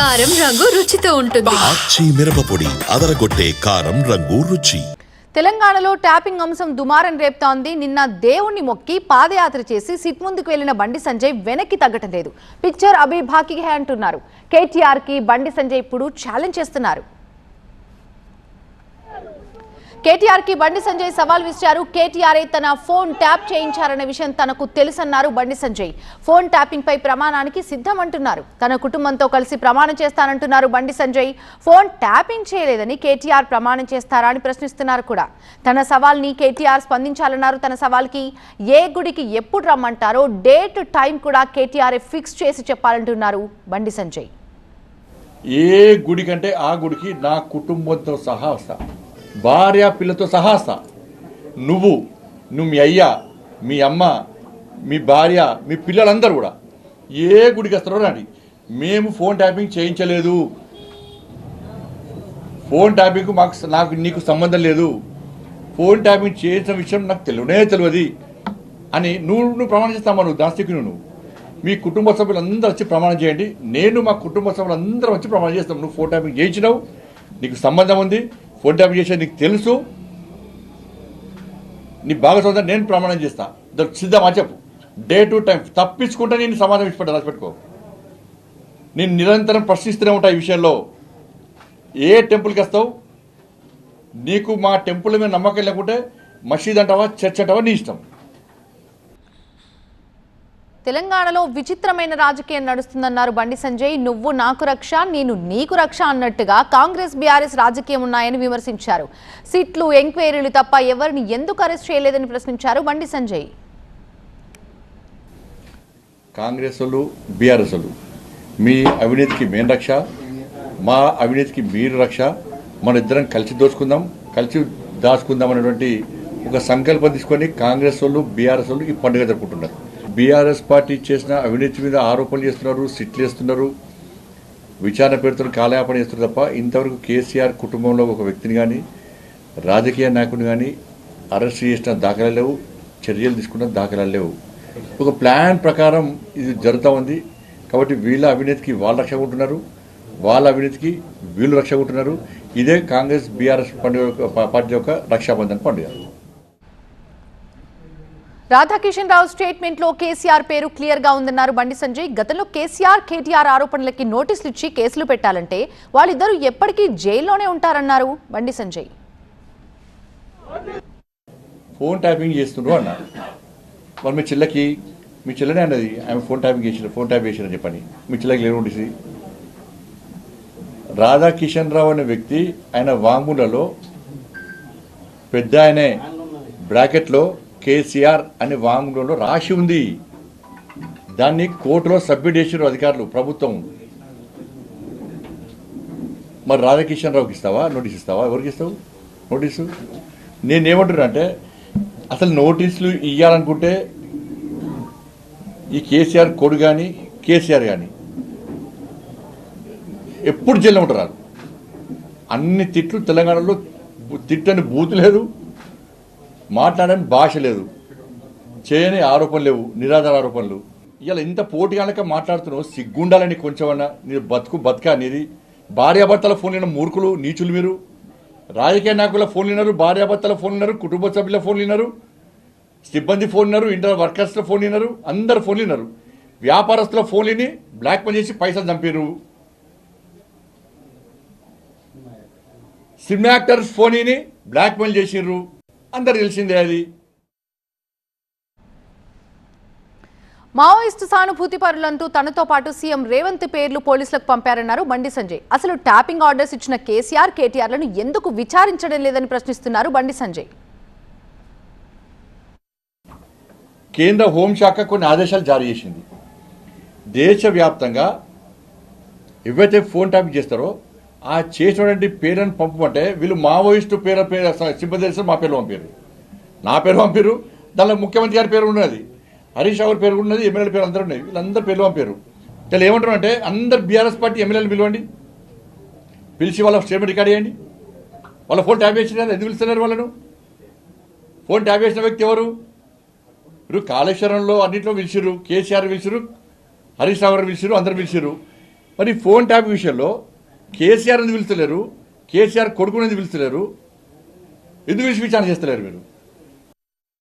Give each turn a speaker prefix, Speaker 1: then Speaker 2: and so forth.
Speaker 1: కారం రంగు రుచితో ఉంటుంది.
Speaker 2: మిరపపొడి అదరగొట్టే కారం రంగు రుచి.
Speaker 3: తెలంగాణలో ట్యాపింగ్ అంశం దుమారం రేపుతోంది. నిన్న దేవుణ్ణి మొక్కి పాదయాత్ర చేసి సిట్ ముందుకు వెళ్ళిన బండి సంజయ్ వెనక్కి తగ్గటం లేదు. పిక్చర్ అభి బాకీ హై అంటున్నారు. కేటీఆర్కి బండి సంజయ్ ఇప్పుడు ఛాలెంజ్ చేస్తున్నారు. కేటీఆర్కి బండి సంజయ్ సవాల్ విసిరారు. కేటీఆర్ఏ తన ఫోన్ ట్యాప్ చేయించారన్న విషయం తనకు తెలుసన్నారు బండి సంజయ్. ఫోన్ ట్యాపింగ్ పై ప్రమాణానికి సిద్ధం అంటున్నారు తన కుటుంబంతో కలిసి ప్రమాణం చేస్తానంటున్నారు బండి సంజయ్. ఫోన్ ట్యాపింగ్ చేయలేదని కేటీఆర్ ప్రమాణం చేస్తారా అని ప్రశ్నిస్తున్నారు కూడా. తన సవాల్ని కేటీఆర్ స్పందించాలన్నారు. తన సవాల్కి ఏ గుడికి ఎప్పుడు రమ్మంటారో డేట్ టైం కూడా కేటీఆర్ ఫిక్స్ చేసి చెప్పాలంటున్నారు బండి సంజయ్.
Speaker 4: ఏ గుడికంటే ఆ గుడికి నా కుటుంబంతో సహా వస్తా. భార్య పిల్లతో సహాస. నువ్వు నువ్వు మీ అయ్య మీ అమ్మ మీ భార్య మీ పిల్లలందరూ కూడా ఏ గుడికి వస్తారో రండి. మేము ఫోన్ ట్యాపింగ్ చేయించలేదు. ఫోన్ ట్యాపింగ్ మాకు నాకు నీకు సంబంధం లేదు. ఫోన్ ట్యాపింగ్ చేసిన విషయం నాకు తెలియనే తెలియదు అని నువ్వు నువ్వు ప్రమాణం చేస్తామా నువ్వు దాస్తికుని నువ్వు. మీ కుటుంబ సభ్యులందరూ వచ్చి ప్రమాణం చేయండి. నేను మా కుటుంబ సభ్యులందరూ వచ్చి ప్రమాణం చేస్తాం. నువ్వు ఫోన్ ట్యాపింగ్ చేయించినావు. నీకు సంబంధం ఉంది. ఫోన్ ట్యాపింగ్ చేసేది నీకు తెలుసు. నీ భాగస్వామ్యం నేను ప్రమాణం చేస్తా. సిద్ధమా చెప్పు. డే టు టైం తప్పించుకుంటే నేను సమాధానం ఇచ్చిపెట్టా రాసిపెట్టుకో నేను నిరంతరం ప్రశ్నిస్తూనే ఉంటా ఈ విషయంలో. ఏ టెంపుల్కి వస్తావు? నీకు మా టెంపుల్ మీద నమ్మకం లేకుంటే మసీద్ అంటావా చర్చ్ అంటావా నీ ఇష్టం.
Speaker 3: తెలంగాణలో విచిత్రమైన రాజకీయం నడుస్తుందన్నారు బండి సంజయ్. నువ్వు నాకు రక్ష నేను నీకు రక్ష అన్నట్టుగా కాంగ్రెస్ బీఆర్ఎస్ రాజకీయం ఉన్నాయని విమర్శించారు. సిట్లు ఎంక్వైరీలు తప్ప ఎవరిని ఎందుకు అరెస్ట్ చేయలేదని ప్రశ్నించారు బండి సంజయ్.
Speaker 4: కాంగ్రెస్ వాళ్ళు బీఆర్ఎస్ మీ అవినీతికి మేము రక్ష మా అవినీతికి మీరు రక్ష మన ఇద్దరం కలిసి దోచుకుందాం కలిసి దాచుకుందాం అనేటువంటి ఒక సంకల్పం తీసుకొని కాంగ్రెస్ వాళ్ళు బీఆర్ఎస్ వాళ్ళు ఈ పండుగ జరుపుకుంటున్నారు. బీఆర్ఎస్ పార్టీ చేసిన అవినీతి మీద ఆరోపణలు చేస్తున్నారు సిట్లు వేస్తున్నారు. విచారణ పేరుతో కాలయాపన చేస్తున్నారు తప్ప ఇంతవరకు కేసీఆర్ కుటుంబంలో ఒక వ్యక్తిని కానీ రాజకీయ నాయకుడిని కానీ అరెస్ట్ చేసిన దాఖలాలు లేవు చర్యలు తీసుకున్న దాఖలాలు లేవు. ఒక ప్లాన్ ప్రకారం ఇది జరుగుతూ ఉంది. కాబట్టి వీళ్ళ అవినీతికి వాళ్ళు రక్ష ఉంటున్నారు. వాళ్ళ అవినీతికి వీళ్ళు రక్ష ఉంటున్నారు. ఇదే కాంగ్రెస్ బీఆర్ఎస్ పండుగ యొక్క- పార్టీ యొక్క రక్షాబంధన్ పండుగ.
Speaker 3: రాధాకిషన్ రావు స్టేట్మెంట్లో కేసీఆర్ పేరు క్లియర్గా ఉందన్నారు. బండి సంజయ్ గతంలో కేసీఆర్ కేటీఆర్ ఆరోపణలకి నోటీసులు ఇచ్చి కేసులు పెట్టాలంటే వాళ్ళిద్దరూ ఎప్పటికీ జైల్లోనే ఉంటారన్నారు బండి సంజయ్.
Speaker 4: ఫోన్ ట్యాపింగ్ చేస్తుండ్రు అన్నారు మరి మీ చెల్లెకి మీ చెల్లెనే అన్నది. ఆమె ఫోన్ ట్యాపింగ్ చేసిన ఫోన్ ట్యాప్ చేసిన చెప్పని. మీ చెల్లెకి లేరు ఉండేసి రాధాకిషన్ రావు అనే వ్యక్తి ఆయన వాంగులలో పెద్ద ఆయనే బ్రాకెట్లో కేసీఆర్ అనే వాంగ్మూలంలో రాసి ఉంది. దాన్ని కోర్టులో సబ్మిట్ చేసిన అధికారులు ప్రభుత్వం. మరి రాధాకిషన్ రావుకి ఇస్తావా? నోటీస్ ఇస్తావా? ఎవరికి ఇస్తావు? నోటీసు? నేనేమంటున్నా అంటే అసలు నోటీసులు ఇవ్వాలనుకుంటే ఈ కేసీఆర్ కొడు కానీ కేసీఆర్ కానీ ఎప్పుడు జైల్లో ఉంటారు? అన్ని తిట్లు తెలంగాణలో తిట్టని బూతు లేదు. మాట్లాడని భాష లేదు. చేయని ఆరోపణలు లేవు. నిరాధార ఆరోపణలు. ఇలా ఇంత పోటీగానక మాట్లాడుతున్నావు. సిగ్గుండాలని కొంచెమన్నా నీ బతుకు బతుక అనేది భార్యాభర్తల ఫోన్ లేని మూర్ఖులు నీచులు మీరు. రాజకీయ నాయకుల ఫోన్ విన్నారు భార్యాభర్తల ఫోన్ విన్నారు కుటుంబ సభ్యుల ఫోన్ విన్నారు సిబ్బంది ఫోన్ విన్నారు ఇంటర్ వర్కర్స్ల ఫోన్ విన్నారు అందరు ఫోన్ విన్నారు వ్యాపారస్తుల ఫోన్ విని బ్లాక్ మెయిల్ చేసి పైసలు చంపారు సినిమా యాక్టర్స్ ఫోన్ విని బ్లాక్ మెయిల్ చేసిర్రు. అందరు తెలిసిందే అది.
Speaker 3: మావోయిస్టు సానుభూతి పరులంటూ తనతో పాటు సీఎం రేవంత్ పేర్లు పోలీసులకు పంపారన్నారు బండి సంజయ్. అసలు ట్యాపింగ్ ఆర్డర్స్ ఇచ్చిన కేసీఆర్ కేటీఆర్లను ఎందుకు విచారించడం లేదని ప్రశ్నిస్తున్నారు బండి సంజయ్.
Speaker 4: కేంద్ర హోంశాఖ కొన్ని ఆదేశాలు జారీ చేసింది. దేశవ్యాప్తంగా ఎవరైతే ఫోన్ ట్యాపింగ్ చేస్తారో ఆ చేసినటువంటి పేర్లను పంపమంటే వీళ్ళు మావోయిస్టు పేరు పేరు సిబ్బంది తెలిసి మా పేర్లు పంపారు. నా పేరు పంపారు. దానిలో ముఖ్యమంత్రి గారి పేరు ఉన్నది. హరీష్ రావు పేరు ఉన్నది ఎమ్మెల్యే పేరు అందరూ ఉన్నాయి వీళ్ళందరూ పేర్లు పంపారు. వీళ్ళు ఏమంటారు అంటే అందరు బీఆర్ఎస్ పార్టీ ఎమ్మెల్యేలు పిలవండి. పిలిచి వాళ్ళ స్టేట్మెంట్ రికార్డ్ చేయండి. వాళ్ళ ఫోన్ ట్యాప్ చేసిన ఎందుకు పిలుస్తున్నారు వాళ్ళను? ఫోన్ ట్యాప్ చేసిన వ్యక్తి ఎవరు? ఇప్పుడు కాళేశ్వరంలో అన్నింటిలో పిలిచిర్రు. కేసీఆర్ పిలిచిరు హరీష్ రావు గారు పిలిచిరు అందరు పిలిచిరు మరి ఫోన్ ట్యాప్ విషయంలో కేసీఆర్ ఎందుకు పిలుస్తలేరు? కేసీఆర్ కొడుకునేది పిలుస్తలేరు? ఎందుకు పిలిచి విచారణ చేస్తలేరు మీరు?